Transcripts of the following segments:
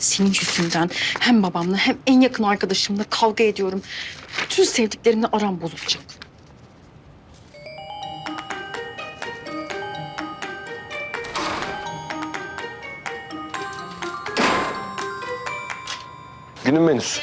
Senin yüzünden hem babamla hem en yakın arkadaşımla kavga ediyorum. Bütün sevdiklerimle aram bozulacak. Günün menüsü.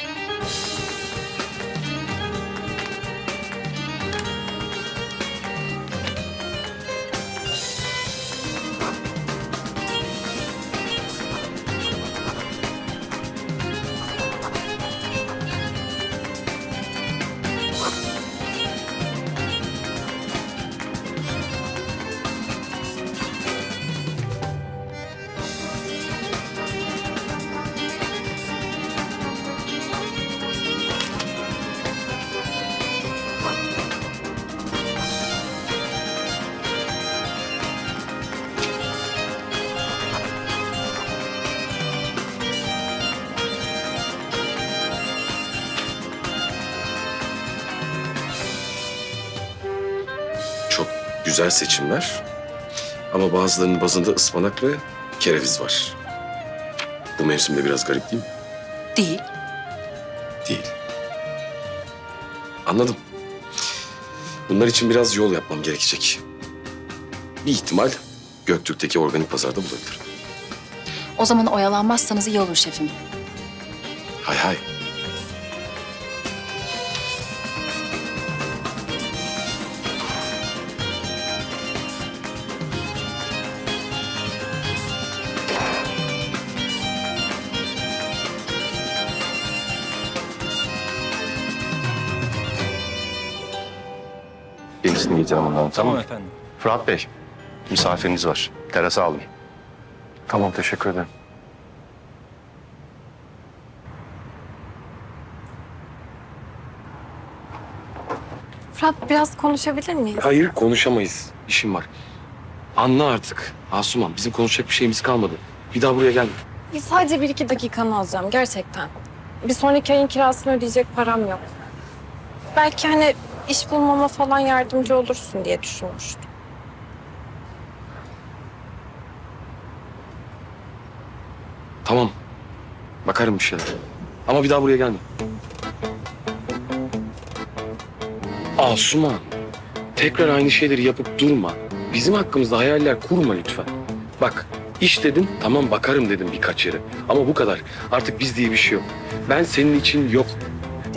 Güzel seçimler. Ama bazılarının bazında ıspanak ve kereviz var. Bu mevsimde biraz garip değil mi? Değil. Değil. Anladım. Bunlar için biraz yol yapmam gerekecek. Bir ihtimal Göktürk'teki organik pazarda bulabilirim. O zaman oyalanmazsanız iyi olur şefim. Hay hay. Yenisini getirem ondan tamam mı? efendim. Fırat Bey, misafiriniz var. Terasa alın. Tamam teşekkür ederim. Fırat biraz konuşabilir miyiz? Hayır konuşamayız. İşim var. Anla artık Asuman. Bizim konuşacak bir şeyimiz kalmadı. Bir daha buraya gelme. Sadece bir iki dakikanı alacağım gerçekten. Bir sonraki ayın kirasını ödeyecek param yok. Belki hani iş bulmama falan yardımcı olursun diye düşünmüştüm. Tamam. Bakarım bir şeyler. Ama bir daha buraya gelme. Asuman. Tekrar aynı şeyleri yapıp durma. Bizim hakkımızda hayaller kurma lütfen. Bak iş dedin tamam bakarım dedim birkaç yere. Ama bu kadar. Artık biz diye bir şey yok. Ben senin için yok.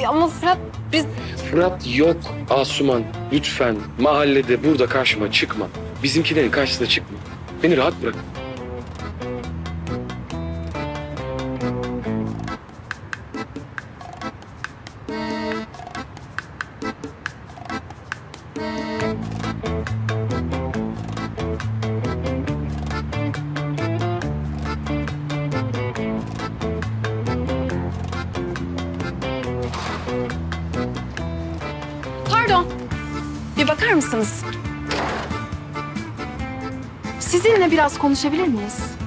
Ama Fırat biz Fırat yok. Asuman lütfen mahallede burada karşıma çıkma. Bizimkilerin karşısına çıkma. Beni rahat bırak. Bir bakar mısınız? Sizinle biraz konuşabilir miyiz?